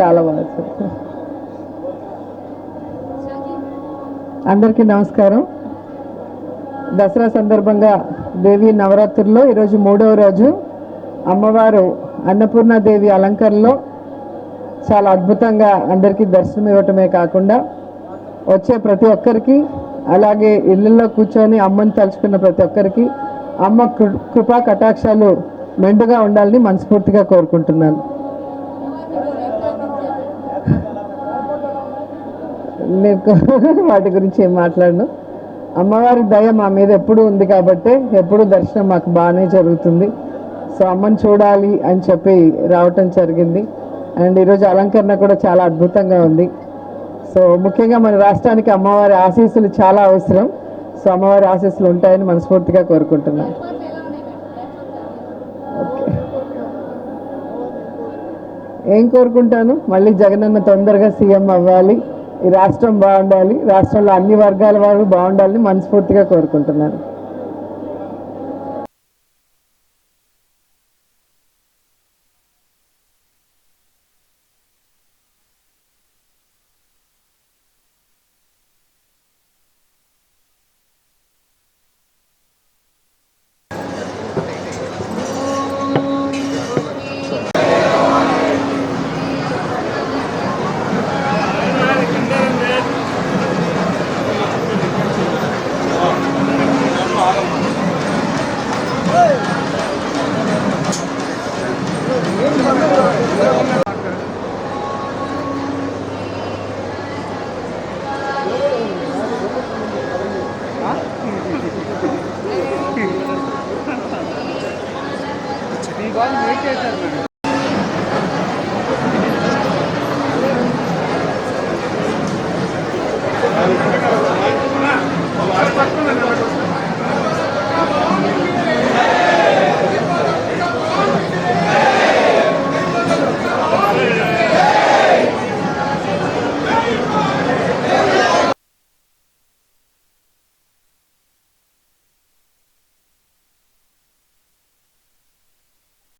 చాలా బాగా సార్. అందరికీ నమస్కారం. దసరా సందర్భంగా దేవి నవరాత్రుల్లో ఈరోజు మూడవ రోజు అమ్మవారు అన్నపూర్ణాదేవి అలంకరణలో చాలా అద్భుతంగా అందరికీ దర్శనం ఇవ్వటమే కాకుండా వచ్చే ప్రతి ఒక్కరికి అలాగే ఇళ్ళల్లో కూర్చొని అమ్మని తలుచుకున్న ప్రతి ఒక్కరికి అమ్మ కృ- కృపా కటాక్షాలు మెండుగా ఉండాలని మనస్ఫూర్తిగా కోరుకుంటున్నాను. వాటి గురించి ఏం మాట్లాడను. అమ్మవారి దయ మా మీద ఎప్పుడూ ఉంది కాబట్టి ఎప్పుడూ దర్శనం మాకు బాగానే జరుగుతుంది. సో అమ్మని చూడాలి అని చెప్పి రావటం జరిగింది. అండ్ ఈరోజు అలంకరణ కూడా చాలా అద్భుతంగా ఉంది. సో ముఖ్యంగా మన రాష్ట్రానికి అమ్మవారి ఆశీస్సులు చాలా అవసరం. సో అమ్మవారి ఆశీస్సులు ఉంటాయని మనస్ఫూర్తిగా కోరుకుంటున్నాను. ఓకే. ఏం కోరుకుంటాను? మళ్ళీ జగనన్న తొందరగా సీఎం అవ్వాలి. ఈ రాష్ట్రం బాగుండాలి రాష్ట్రంలో అన్ని వర్గాల వారు బాగుండాలని మనస్ఫూర్తిగా కోరుకుంటున్నాను. बाल नहीं कैसा